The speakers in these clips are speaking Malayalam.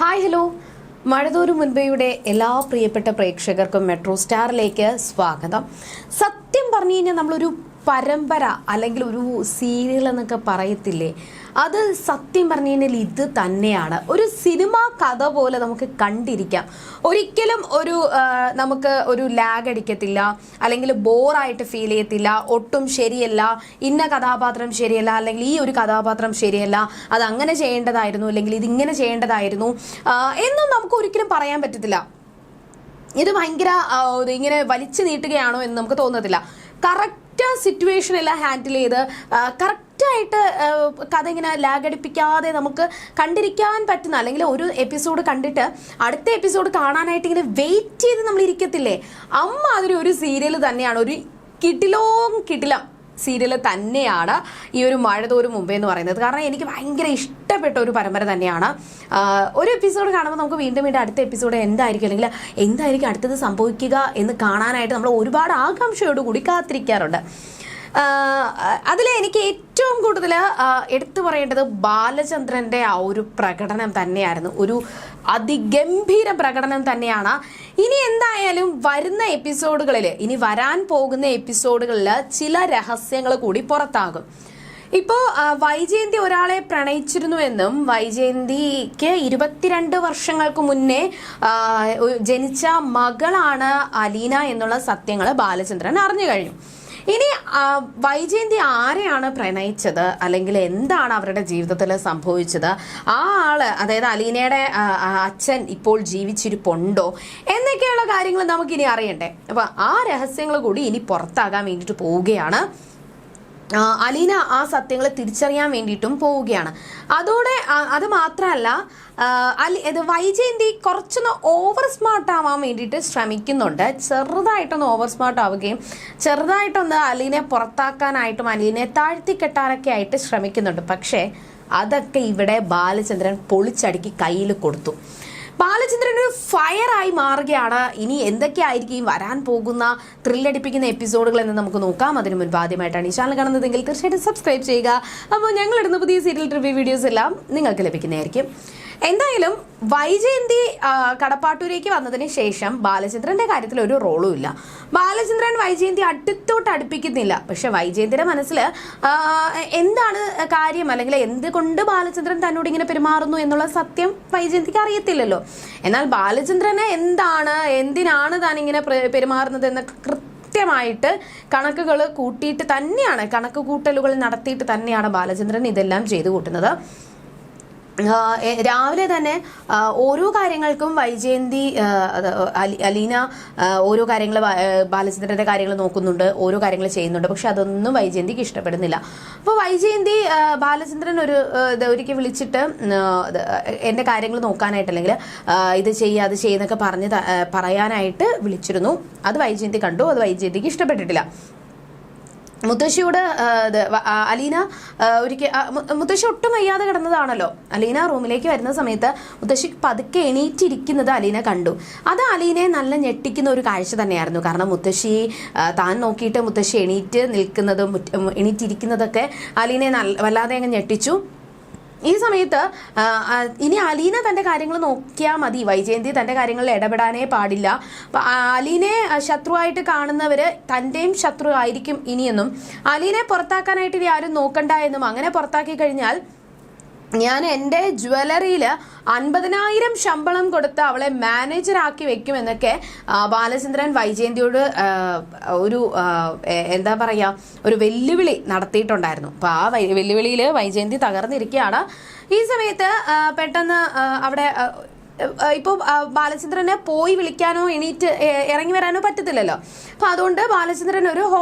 ഹായ് ഹലോ മഴതോരു മുൻപയുടെ എല്ലാ പ്രിയപ്പെട്ട പ്രേക്ഷകർക്കും മെട്രോ സ്റ്റാറിലേക്ക് സ്വാഗതം. സത്യം പറഞ്ഞു കഴിഞ്ഞാൽ നമ്മളൊരു പരമ്പര അല്ലെങ്കിൽ ഒരു സീരിയൽ എന്നൊക്കെ പറയത്തില്ലേ? അത് സത്യം പറഞ്ഞു കഴിഞ്ഞാൽ ഇത് തന്നെയാണ്. ഒരു സിനിമാ കഥ പോലെ നമുക്ക് കണ്ടിരിക്കാം. ഒരിക്കലും ഒരു നമുക്ക് ഒരു ലാഗ് അടിക്കത്തില്ല അല്ലെങ്കിൽ ബോറായിട്ട് ഫീൽ ചെയ്യത്തില്ല ഒട്ടും ശരിയല്ല ഇന്ന കഥാപാത്രം ശരിയല്ല അല്ലെങ്കിൽ ഈ ഒരു കഥാപാത്രം ശരിയല്ല അത് അങ്ങനെ ചെയ്യേണ്ടതായിരുന്നു അല്ലെങ്കിൽ ഇതിങ്ങനെ ചെയ്യേണ്ടതായിരുന്നു എന്നും നമുക്ക് ഒരിക്കലും പറയാൻ പറ്റത്തില്ല. ഇത് ഭയങ്കര ഇങ്ങനെ വലിച്ചു നീട്ടുകയാണോ എന്ന് നമുക്ക് തോന്നത്തില്ല. കറക്റ്റ് സിറ്റുവേഷൻ എല്ലാം ഹാൻഡിൽ ചെയ്ത് കറക്റ്റായിട്ട് കഥ ഇങ്ങനെ ലാഗടിപ്പിക്കാതെ നമുക്ക് കണ്ടിരിക്കാൻ പറ്റുന്ന അല്ലെങ്കിൽ ഒരു എപ്പിസോഡ് കണ്ടിട്ട് അടുത്ത എപ്പിസോഡ് കാണാനായിട്ട് ഇങ്ങനെ വെയിറ്റ് ചെയ്ത് നമ്മൾ ഇരിക്കത്തില്ലേ? അമ്മ അതിന് ഒരു സീരിയൽ തന്നെയാണ് ഒരു കിടിലോം കിടിലം സീരിയൽ തന്നെയാണ് ഈ ഒരു മഴ തോരും മുമ്പേ എന്ന് പറയുന്നത്. കാരണം എനിക്ക് ഭയങ്കര ഇഷ്ടപ്പെട്ട ഒരു പരമ്പര തന്നെയാണ്. ഒരു എപ്പിസോഡ് കാണുമ്പോൾ നമുക്ക് വീണ്ടും വീണ്ടും അടുത്ത എപ്പിസോഡ് എന്തായിരിക്കും അല്ലെങ്കിൽ എന്തായിരിക്കും അടുത്തത് സംഭവിക്കുക എന്ന് കാണാനായിട്ട് നമ്മൾ ഒരുപാട് ആകാംക്ഷയോടുകൂടി കാത്തിരിക്കാറുണ്ട്. അതിൽ എനിക്ക് ഏറ്റവും കൂടുതൽ എടുത്തു പറയേണ്ടത് ബാലചന്ദ്രന്റെ ആ ഒരു പ്രകടനം തന്നെയായിരുന്നു. ഒരു അതിഗംഭീര പ്രകടനം തന്നെയാണ്. ഇനി എന്തായാലും വരുന്ന എപ്പിസോഡുകളിൽ ഇനി വരാൻ പോകുന്ന എപ്പിസോഡുകളിൽ ചില രഹസ്യങ്ങൾ കൂടി പുറത്താകും. ഇപ്പോൾ വൈജയന്തി ഒരാളെ പ്രണയിച്ചിരുന്നു എന്നും വൈജയന്തിക്ക് ഇരുപത്തിരണ്ട് വർഷങ്ങൾക്ക് മുന്നേ ജനിച്ച മകളാണ് അലീന എന്നുള്ള സത്യങ്ങൾ ബാലചന്ദ്രൻ അറിഞ്ഞു കഴിഞ്ഞു. ഇനി വൈജയന്തി ആരെയാണ് പ്രണയിച്ചത്? അല്ലെങ്കിൽ എന്താണ് അവരുടെ ജീവിതത്തിൽ സംഭവിച്ചത്? ആ ആൾ അതായത് അലീനയുടെ അച്ഛൻ ഇപ്പോൾ ജീവിച്ചിരിപ്പുണ്ടോ? എന്നൊക്കെയുള്ള കാര്യങ്ങൾ നമുക്കിനി അറിയണ്ടേ. അപ്പൊ ആ രഹസ്യങ്ങൾ കൂടി ഇനി പുറത്താകാൻ വേണ്ടിയിട്ട് പോവുകയാണ്. അലീന ആ സത്യങ്ങളെ തിരിച്ചറിയാൻ വേണ്ടിയിട്ടും പോവുകയാണ്. അതോടെ അത് മാത്രമല്ല അലി ഇത് വൈജയന്തി കുറച്ചൊന്ന് ഓവർ സ്മാർട്ട് ആവാൻ വേണ്ടിയിട്ട് ശ്രമിക്കുന്നുണ്ട്. ചെറുതായിട്ടൊന്ന് ഓവർ സ്മാർട്ട് ആവുകയും ചെറുതായിട്ടൊന്ന് അലീനെ പുറത്താക്കാനായിട്ടും അലീനെ താഴ്ത്തിക്കെട്ടാനൊക്കെ ആയിട്ട് ശ്രമിക്കുന്നുണ്ട്. പക്ഷേ അതൊക്കെ ഇവിടെ ബാലചന്ദ്രൻ പൊളിച്ചടുക്കി കയ്യിൽ കൊടുത്തു. ബാലചന്ദ്രൻ ഒരു ഫയറായി മാറുകയാണ്. ഇനി എന്തൊക്കെയായിരിക്കും? വരാൻ പോകുന്ന ത്രില്ലടിപ്പിക്കുന്ന എപ്പിസോഡുകൾ എന്ന് നമുക്ക് നോക്കാം. അതിനു മുൻപ് ആദ്യമായിട്ടാണ് ഈ ചാനൽ കാണുന്നതെങ്കിൽ തീർച്ചയായിട്ടും സബ്സ്ക്രൈബ് ചെയ്യുക. അപ്പോൾ ഞങ്ങളിടുന്ന പുതിയ സീരിയൽ റിവ്യൂ വീഡിയോസ് എല്ലാം നിങ്ങൾക്ക് ലഭിക്കുന്നതായിരിക്കും. എന്തായാലും വൈജയന്തി കടപ്പാട്ടൂരേക്ക് വന്നതിന് ശേഷം ബാലചന്ദ്രന്റെ കാര്യത്തിൽ ഒരു റോളും ഇല്ല. ബാലചന്ദ്രൻ വൈജയന്തി അടുത്തോട്ട് അടുപ്പിക്കുന്നില്ല. പക്ഷെ വൈജയന്തിയുടെ മനസ്സിൽ എന്താണ് കാര്യം? അല്ലെങ്കിൽ എന്തുകൊണ്ട് ബാലചന്ദ്രൻ തന്നോട് ഇങ്ങനെ പെരുമാറുന്നു എന്നുള്ള സത്യം വൈജയന്തിക്ക് അറിയത്തില്ലല്ലോ. എന്നാൽ ബാലചന്ദ്രനെ എന്താണ് എന്തിനാണ് താൻ ഇങ്ങനെ പെരുമാറുന്നത് എന്ന് കൃത്യമായിട്ട് കണക്കുകൾ കൂട്ടിയിട്ട് തന്നെയാണ് കണക്ക് കൂട്ടലുകൾ നടത്തിയിട്ട് തന്നെയാണ് ബാലചന്ദ്രൻ ഇതെല്ലാം ചെയ്തു കൂട്ടുന്നത്. രാവിലെ തന്നെ ഓരോ കാര്യങ്ങൾക്കും വൈജയന്തി അലീന ഓരോ കാര്യങ്ങൾ ബാലചന്ദ്രന്റെ കാര്യങ്ങൾ നോക്കുന്നുണ്ട് ഓരോ കാര്യങ്ങൾ ചെയ്യുന്നുണ്ട്. പക്ഷെ അതൊന്നും വൈജയന്തിക്ക് ഇഷ്ടപ്പെടുന്നില്ല. അപ്പോൾ വൈജയന്തി ബാലചന്ദ്രൻ ഒരു ഒരിക്കൽ വിളിച്ചിട്ട് എന്റെ കാര്യങ്ങൾ നോക്കാനായിട്ട് അല്ലെങ്കിൽ ഇത് ചെയ്യുക അത് ചെയ്യുന്നൊക്കെ പറഞ്ഞ് പറയാനായിട്ട് വിളിച്ചിരുന്നു. അത് വൈജയന്തി കണ്ടു. അത് വൈജയന്തിക്ക് ഇഷ്ടപ്പെട്ടിട്ടില്ല. മുത്തശ്ശിയോട് അലീന ഒരിക്കൽ മുത്തശ്ശി ഒട്ടും വയ്യാതെ കിടന്നതാണല്ലോ. അലീന റൂമിലേക്ക് വരുന്ന സമയത്ത് മുത്തശ്ശി പതുക്കെ എണീറ്റിരിക്കുന്നത് അലീന കണ്ടു. അത് അലീനയെ നല്ല ഞെട്ടിക്കുന്ന ഒരു കാഴ്ച തന്നെയായിരുന്നു. കാരണം മുത്തശ്ശി താൻ നോക്കിയിട്ട് മുത്തശ്ശി എണീറ്റ് നിൽക്കുന്നതും എണീറ്റിരിക്കുന്നതൊക്കെ അലീനയെ നല്ല വല്ലാതെ അങ്ങ് ഞെട്ടിച്ചു. ഈ സമയത്ത് ഇനി അലീന തന്റെ കാര്യങ്ങൾ നോക്കിയാൽ മതി. വൈജയന്തി തന്റെ കാര്യങ്ങളിൽ ഇടപെടാനേ പാടില്ല. അലീനെ ശത്രുവായിട്ട് കാണുന്നവര് തന്റെയും ശത്രു ആയിരിക്കും ഇനിയെന്നും. അലീനെ പുറത്താക്കാനായിട്ട് ഇനി ആരും നോക്കണ്ട എന്നും. അങ്ങനെ പുറത്താക്കി കഴിഞ്ഞാൽ ഞാൻ എന്റെ ജ്വല്ലറിയിൽ അൻപതിനായിരം ശമ്പളം കൊടുത്ത് അവളെ മാനേജറാക്കി വെക്കുമെന്നൊക്കെ ബാലചന്ദ്രൻ വൈജയന്തിയോട് ഒരു എന്താ പറയുക ഒരു വെല്ലുവിളി നടത്തിയിട്ടുണ്ടായിരുന്നു. അപ്പോൾ ആ വെല്ലുവിളിയിൽ വൈജയന്തി തകർന്നിരിക്കുകയാണ്. ഈ സമയത്ത് പെട്ടെന്ന് അവിടെ ഇപ്പോൾ ബാലചന്ദ്രനെ പോയി വിളിക്കാനോ എണീറ്റ് ഇറങ്ങി വരാനോ പറ്റത്തില്ലല്ലോ. അപ്പോൾ അതുകൊണ്ട് ബാലചന്ദ്രൻ ഒരു ഹോ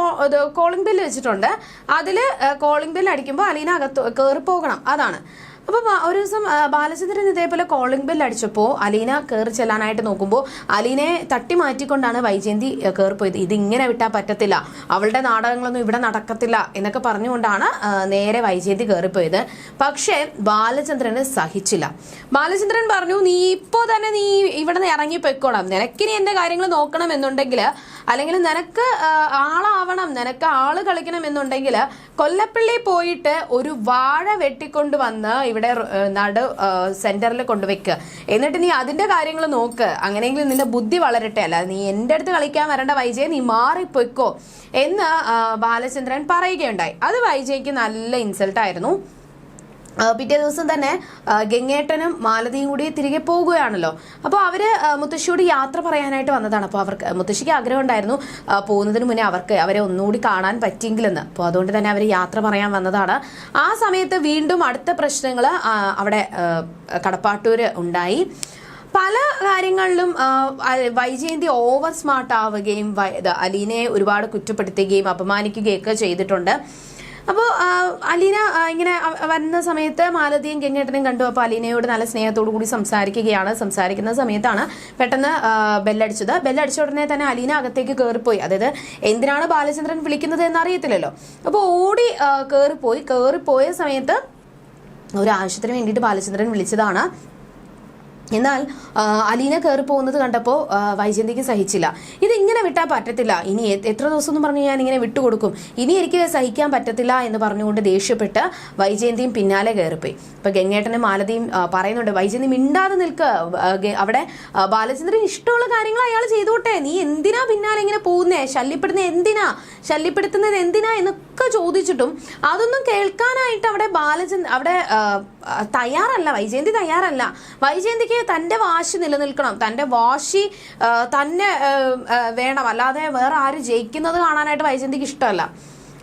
കോളിംഗ് ബില്ല് വെച്ചിട്ടുണ്ട്. അതിൽ കോളിംഗ് ബില്ല് അടിക്കുമ്പോൾ അലീന അകത്ത് കയറി പോകണം അതാണ്. അപ്പോൾ ഒരു ദിവസം ബാലചന്ദ്രൻ ഇതേപോലെ കോളിംഗ് ബെൽ അടിച്ചപ്പോൾ അലീന കയറി ചെല്ലാനായിട്ട് നോക്കുമ്പോൾ അലീനെ തട്ടി മാറ്റിക്കൊണ്ടാണ് വൈജയന്തി കയറിപ്പോയത് ഇതിങ്ങനെ വിട്ടാൽ പറ്റത്തില്ല. അവളുടെ നാടകങ്ങളൊന്നും ഇവിടെ നടക്കത്തില്ല എന്നൊക്കെ പറഞ്ഞുകൊണ്ടാണ് നേരെ വൈജയന്തി കയറിപ്പോയത് പക്ഷേ ബാലചന്ദ്രന് സഹിച്ചില്ല. ബാലചന്ദ്രൻ പറഞ്ഞു നീ ഇപ്പോൾ തന്നെ നീ ഇവിടെ നിന്ന് ഇറങ്ങി നിനക്കിനി എന്റെ കാര്യങ്ങൾ നോക്കണം എന്നുണ്ടെങ്കിൽ അല്ലെങ്കിൽ നിനക്ക് ആളാവണം. നിനക്ക് ആൾ കളിക്കണം എന്നുണ്ടെങ്കിൽ കൊല്ലപ്പള്ളി പോയിട്ട് ഒരു വാഴ വെട്ടിക്കൊണ്ട് വന്ന് ഇവിടെ നട സെന്ററിൽ കൊണ്ടുവെക്കുക എന്നിട്ട് നീ അതിന്റെ കാര്യങ്ങൾ നോക്ക്. അങ്ങനെയെങ്കിലും നിന്റെ ബുദ്ധി വളരട്ടെ. അല്ല നീ എന്റെ അടുത്ത് കളിക്കാൻ വരേണ്ട വൈജയെ നീ മാറിപ്പോയിക്കോ എന്ന് ബാലചന്ദ്രൻ പറയുകയുണ്ടായി. അത് വൈജയ്ക്ക് നല്ല ഇൻസൾട്ട് ആയിരുന്നു. ആ, പിറ്റേ ദിവസം തന്നെ ഗംഗേട്ടനും മാലതിയും കൂടി തിരികെ പോകുകയാണല്ലോ. അപ്പോൾ അവർ മുത്തശ്ശിയോട് യാത്ര പറയാനായിട്ട് വന്നതാണ്. അപ്പോൾ അവർക്ക് മുത്തശ്ശിക്ക് ആഗ്രഹം ഉണ്ടായിരുന്നു പോകുന്നതിന് മുന്നേ അവർക്ക് അവരെ ഒന്നുകൂടി കാണാൻ പറ്റിയെങ്കിലെന്ന്. അപ്പോൾ അതുകൊണ്ട് തന്നെ അവർ യാത്ര പറയാൻ വന്നതാണ്. ആ സമയത്ത് വീണ്ടും അടുത്ത പ്രശ്നങ്ങൾ അവിടെ കടപ്പാട്ടൂര് ഉണ്ടായി. പല കാര്യങ്ങളിലും വൈജയന്തി ഓവർ സ്മാർട്ട് ആവുകയും അലീനയെ ഒരുപാട് കുറ്റപ്പെടുത്തുകയും അപമാനിക്കുകയൊക്കെ ചെയ്തിട്ടുണ്ട്. അപ്പോൾ അലീന ഇങ്ങനെ വരുന്ന സമയത്ത് മാലതിയും ഗംഗേട്ടനെയും കണ്ടു. അപ്പോൾ അലീനയോട് നല്ല സ്നേഹത്തോടു കൂടി സംസാരിക്കുകയാണ്. സംസാരിക്കുന്ന സമയത്താണ് പെട്ടെന്ന് ബെല്ലടിച്ചത്. ബെല്ലടിച്ച ഉടനെ തന്നെ അലീന അകത്തേക്ക് കയറിപ്പോയി അതായത് എന്തിനാണ് ബാലചന്ദ്രൻ വിളിക്കുന്നത് എന്ന് അറിയത്തില്ലല്ലോ അപ്പോൾ ഓടി കയറിപ്പോയി കയറിപ്പോയ സമയത്ത് ഒരു ആവശ്യത്തിന് വേണ്ടിയിട്ട് ബാലചന്ദ്രൻ വിളിച്ചതാണ്. എന്നാൽ അലീന കയറി പോകുന്നത് കണ്ടപ്പോൾ വൈജന്തിക്ക് സഹിച്ചില്ല. ഇത് ഇങ്ങനെ വിട്ടാൽ പറ്റത്തില്ല. ഇനി എത്ര ദിവസം എന്ന് പറഞ്ഞ് ഞാൻ ഇങ്ങനെ വിട്ടുകൊടുക്കും. ഇനി എനിക്ക് സഹിക്കാൻ പറ്റത്തില്ല എന്ന് പറഞ്ഞുകൊണ്ട് ദേഷ്യപ്പെട്ട് വൈജയന്തിയും പിന്നാലെ കയറിപ്പോയി ഇപ്പൊ ഗംഗേട്ടനും മാലതിയും പറയുന്നുണ്ട് വൈജയന്തി മിണ്ടാതെ നിൽക്കുക അവിടെ ബാലചന്ദ്രൻ ഇഷ്ടമുള്ള കാര്യങ്ങൾ അയാൾ ചെയ്തോട്ടെ. നീ എന്തിനാ പിന്നാലെ ഇങ്ങനെ പോകുന്നേ? ശല്യപ്പെടുന്നത് എന്തിനാ? ശല്യപ്പെടുത്തുന്നത് എന്തിനാ? എന്നൊക്കെ ചോദിച്ചിട്ടും അതൊന്നും കേൾക്കാനായിട്ട് അവിടെ ബാലചന്ദ്ര അവിടെ തയ്യാറല്ല വൈജയന്തി തയ്യാറല്ല. വൈജയന്തിക്ക് തന്റെ വാശി നിലനിൽക്കണം. തന്റെ വാശി തന്നെ വേണം. അല്ലാതെ വേറെ ആര് ജയിക്കുന്നത് കാണാനായിട്ട് വൈജയന്തിക്ക് ഇഷ്ടമല്ല.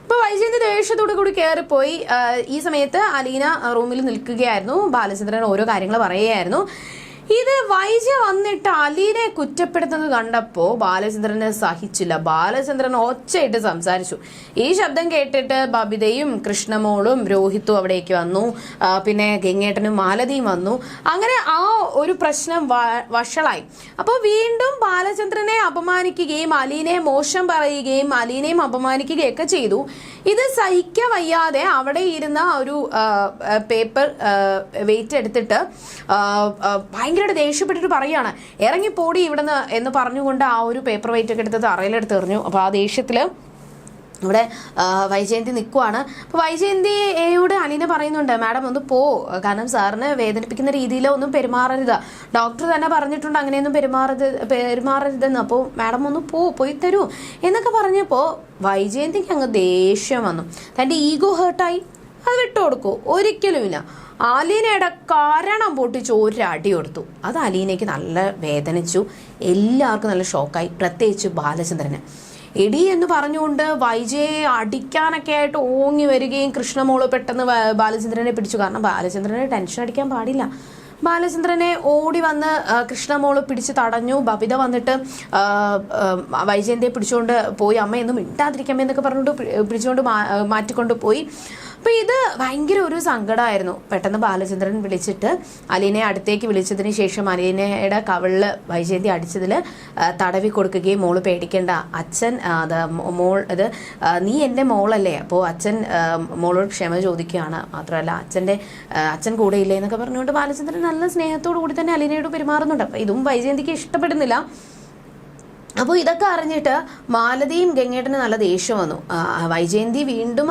ഇപ്പൊ വൈജയന്തി ദേഷ്യത്തോടു കൂടി കയറിപ്പോയി. ഈ സമയത്ത് അലീന റൂമിൽ നിൽക്കുകയായിരുന്നു. ബാലചന്ദ്രൻ ഓരോ കാര്യങ്ങൾ പറയുകയായിരുന്നു. ഇത് വൈജ വന്നിട്ട് അലീനെ കുറ്റപ്പെടുത്തുന്നത് കണ്ടപ്പോൾ ബാലചന്ദ്രനെ സഹിച്ചില്ല. ബാലചന്ദ്രൻ ഒച്ചയിട്ട് സംസാരിച്ചു. ഈ ശബ്ദം കേട്ടിട്ട് ബബിതയും കൃഷ്ണമോളും രോഹിത്തും അവിടേക്ക് വന്നു. പിന്നെ ഗംഗേട്ടനും മാലതിയും വന്നു. അങ്ങനെ ആ ഒരു പ്രശ്നം വഷളായി. അപ്പോൾ വീണ്ടും ബാലചന്ദ്രനെ അപമാനിക്കുകയും അലീനെ മോശം പറയുകയും അലീനെയും അപമാനിക്കുകയൊക്കെ ചെയ്തു. ഇത് സഹിക്ക വയ്യാതെ അവിടെ ഇരുന്ന ഒരു പേപ്പർ വെയിറ്റ് എടുത്തിട്ട് ഭയങ്കരമായിട്ട് ദേഷ്യപ്പെട്ടിട്ട് പറയാണ് ഇറങ്ങിപ്പോടി ഇവിടുന്ന് എന്ന് പറഞ്ഞുകൊണ്ട് ആ ഒരു പേപ്പർ വെയിറ്റ് ഒക്കെ എടുത്ത് തറയിലെടുത്ത് എറിഞ്ഞു. അപ്പോൾ ആ ദേഷ്യത്തിൽ ഇവിടെ വൈജയന്തി നിൽക്കുവാണ് അപ്പോൾ വൈജയന്തിയോട് അലീന പറയുന്നുണ്ട് മാഡം ഒന്ന് പോ. കാരണം സാറിനെ വേദനിപ്പിക്കുന്ന രീതിയിൽ ഒന്നും പെരുമാറരുത്. ഡോക്ടർ തന്നെ പറഞ്ഞിട്ടുണ്ട് അങ്ങനെയൊന്നും പെരുമാറരുത് പെരുമാറരുതെന്ന്. അപ്പോൾ മാഡം ഒന്ന് പോ പോയി തരൂ. എന്നൊക്കെ പറഞ്ഞപ്പോൾ വൈജയന്തിക്ക് അങ്ങ് ദേഷ്യം വന്നു. തന്റെ ഈഗോ ഹേർട്ടായി. അത് വിട്ടുകൊടുക്കൂ ഒരിക്കലുമില്ല. അലീനയുടെ കാരണം പൊട്ടിച്ച് ഒരു അടി കൊടുത്തു. അത് അലീനയ്ക്ക് നല്ല വേദനിച്ചു. എല്ലാവർക്കും നല്ല ഷോക്കായി. പ്രത്യേകിച്ച് ബാലചന്ദ്രന്. എടി എന്ന് പറഞ്ഞുകൊണ്ട് വൈജയെ അടിക്കാനൊക്കെ ആയിട്ട് ഓങ്ങി വരികയും കൃഷ്ണമോൾ പെട്ടെന്ന് ബാലചന്ദ്രനെ പിടിച്ചു. കാരണം ബാലചന്ദ്രനെ ടെൻഷൻ അടിക്കാൻ പാടില്ല. ബാലചന്ദ്രനെ ഓടി വന്ന് കൃഷ്ണമോൾ പിടിച്ച് തടഞ്ഞു. ബബിത വന്നിട്ട് വൈജയന്തിയെ പിടിച്ചുകൊണ്ട് പോയി. അമ്മ മിണ്ടാതിരിക്കാമേ എന്നൊക്കെ പറഞ്ഞുകൊണ്ട് പിടിച്ചുകൊണ്ട് മാറ്റിക്കൊണ്ട് പോയി. അപ്പോൾ ഇത് ഭയങ്കര ഒരു സങ്കടമായിരുന്നു പെട്ടെന്ന് ബാലചന്ദ്രൻ വിളിച്ചിട്ട് അലീനെ അടുത്തേക്ക് വിളിച്ചതിന് ശേഷം അലീനയുടെ കവിളിൽ വൈജയന്തി അടിച്ചതിൽ തടവി കൊടുക്കുകയും മോൾ പേടിക്കേണ്ട. അച്ഛൻ അത് മോൾ ഇത് നീ എന്റെ മോളല്ലേ? അപ്പോൾ അച്ഛൻ മോളോട് ക്ഷമ ചോദിക്കുകയാണ്. മാത്രമല്ല അച്ഛന്റെ അച്ഛൻ കൂടെ ഇല്ലേ എന്നൊക്കെ പറഞ്ഞുകൊണ്ട് ബാലചന്ദ്രൻ നല്ല സ്നേഹത്തോടു കൂടി തന്നെ അലീനയോട് പെരുമാറുന്നുണ്ട്. അപ്പോൾ ഇതും വൈജയന്തിക്ക് ഇഷ്ടപ്പെടുന്നില്ല. അപ്പോൾ ഇതൊക്കെ അറിഞ്ഞിട്ട് മാലതിയും ഗംഗേട്ടന് നല്ല ദേഷ്യം വന്നു. വൈജയന്തി വീണ്ടും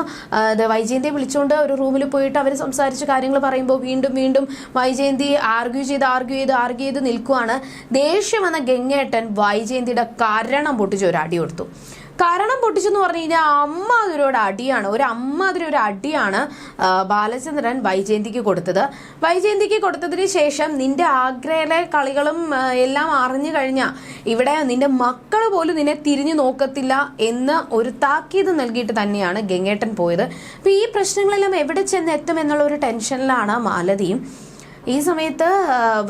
വൈജയന്തിയെ വിളിച്ചുകൊണ്ട് ഒരു റൂമിൽ പോയിട്ട് അവർ സംസാരിച്ച് കാര്യങ്ങൾ പറയുമ്പോൾ വീണ്ടും വീണ്ടും വൈജയന്തി ആർഗ്യൂ ചെയ്ത് ആർഗ്യൂ ചെയ്ത് ആർഗ്യൂ ചെയ്ത് നിൽക്കുവാണ്. ദേഷ്യം വന്ന ഗംഗേട്ടൻ വൈജയന്തിയുടെ കാരണം പൊട്ടിച്ച് ഒരു അടി കൊടുത്തു. കാരണം പൊട്ടിച്ചെന്ന് പറഞ്ഞു കഴിഞ്ഞാൽ അമ്മ അതിലൊരു അടിയാണ്. ഒരു അമ്മ അതിലൊരു അടിയാണ് ബാലചന്ദ്രൻ വൈജയന്തിക്ക് കൊടുത്തത്. വൈജയന്തിക്ക് കൊടുത്തതിന് ശേഷം നിന്റെ ആഗ്രയിലെ കളികളും എല്ലാം അറിഞ്ഞു കഴിഞ്ഞാൽ ഇവിടെ നിന്റെ മക്കൾ പോലും നിന്നെ തിരിഞ്ഞു നോക്കത്തില്ല എന്ന് ഒരു താക്കീത് നൽകിയിട്ട് തന്നെയാണ് ഗംഗേട്ടൻ പോയത്. അപ്പൊ ഈ പ്രശ്നങ്ങളെല്ലാം എവിടെ ചെന്ന് എത്തും എന്നുള്ള ഒരു ടെൻഷനിലാണ് മാലതിയും. ഈ സമയത്ത്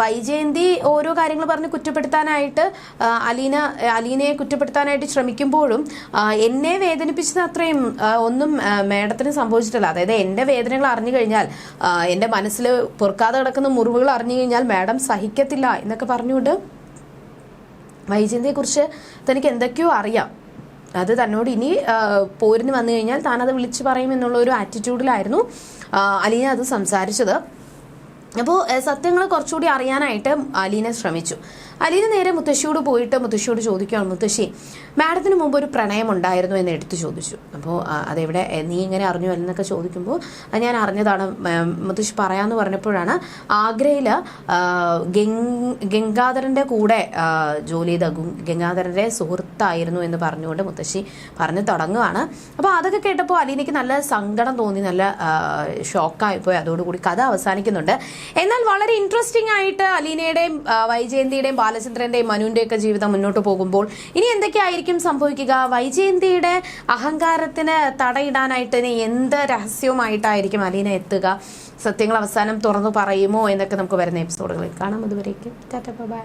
വൈജയന്തി ഓരോ കാര്യങ്ങൾ പറഞ്ഞ് കുറ്റപ്പെടുത്താനായിട്ട് അലീന അലീനയെ കുറ്റപ്പെടുത്താനായിട്ട് ശ്രമിക്കുമ്പോഴും എന്നെ വേദനിപ്പിച്ചത് അത്രയും ഒന്നും മേഡത്തിന് സംഭവിച്ചിട്ടില്ല. അതായത് എന്റെ വേദനകൾ അറിഞ്ഞു കഴിഞ്ഞാൽ എന്റെ മനസ്സിൽ പൊറുക്കാതെ കിടക്കുന്ന മുറിവുകൾ അറിഞ്ഞു കഴിഞ്ഞാൽ മാഡം സഹിക്കത്തില്ല എന്നൊക്കെ പറഞ്ഞുകൊണ്ട് വൈജയന്തിയെക്കുറിച്ച് തനിക്ക് എന്തൊക്കെയോ അറിയാം. അത് തന്നോട് ഇനി പോരിന് വന്നു കഴിഞ്ഞാൽ താനത് വിളിച്ചു പറയും എന്നുള്ള ഒരു ആറ്റിറ്റ്യൂഡിലായിരുന്നു അലീന അത് സംസാരിച്ചത്. അപ്പോൾ സത്യങ്ങൾ കുറച്ചുകൂടി അറിയാനായിട്ട് അലീന ശ്രമിച്ചു. അലീന നേരെ മുത്തശ്ശിയോട് പോയിട്ട് മുത്തശ്ശിയോട് ചോദിക്കുകയാണ് മുത്തശ്ശി മാഡത്തിന് മുമ്പ് ഒരു പ്രണയം ഉണ്ടായിരുന്നു എന്ന് എടുത്തു ചോദിച്ചു. അപ്പോൾ അതെവിടെ നീ ഇങ്ങനെ അറിഞ്ഞു എന്നൊക്കെ ചോദിക്കുമ്പോൾ "ആ, ഞാൻ അറിഞ്ഞതാണ്. മുത്തശ്ശി പറയാമെന്ന് പറഞ്ഞപ്പോഴാണ് ആഗ്രയിൽ ഗംഗാധരന്റെ കൂടെ ജോലി ചെയ്ത ഗംഗാധരന്റെ സുഹൃത്തായിരുന്നു എന്ന് പറഞ്ഞുകൊണ്ട് മുത്തശ്ശി പറഞ്ഞു തുടങ്ങുകയാണ് അപ്പോൾ അതൊക്കെ കേട്ടപ്പോൾ അലീനയ്ക്ക് നല്ല സങ്കടം തോന്നി നല്ല ഷോക്കായിപ്പോയി. അതോടുകൂടി കഥ അവസാനിക്കുന്നുണ്ട്. എന്നാൽ വളരെ ഇൻട്രസ്റ്റിംഗ് ആയിട്ട് അലീനയുടെയും വൈജയന്തിയുടെയും ബാലചന്ദ്രന്റെയും മനുവിന്റെ ഒക്കെ ജീവിതം മുന്നോട്ട് പോകുമ്പോൾ ഇനി എന്തൊക്കെയായിരിക്കും സംഭവിക്കുക? വൈജയന്തിയുടെ അഹങ്കാരത്തിന് തടയിടാനായിട്ട് ഇനി എന്ത് രഹസ്യവുമായിട്ടായിരിക്കും അലീന എത്തുക? സത്യങ്ങൾ അവസാനം തുറന്നു പറയുമോ എന്നൊക്കെ നമുക്ക് വരുന്ന എപ്പിസോഡുകളിൽ കാണാം. അതുവരേക്കും ടാറ്റ ബൈ.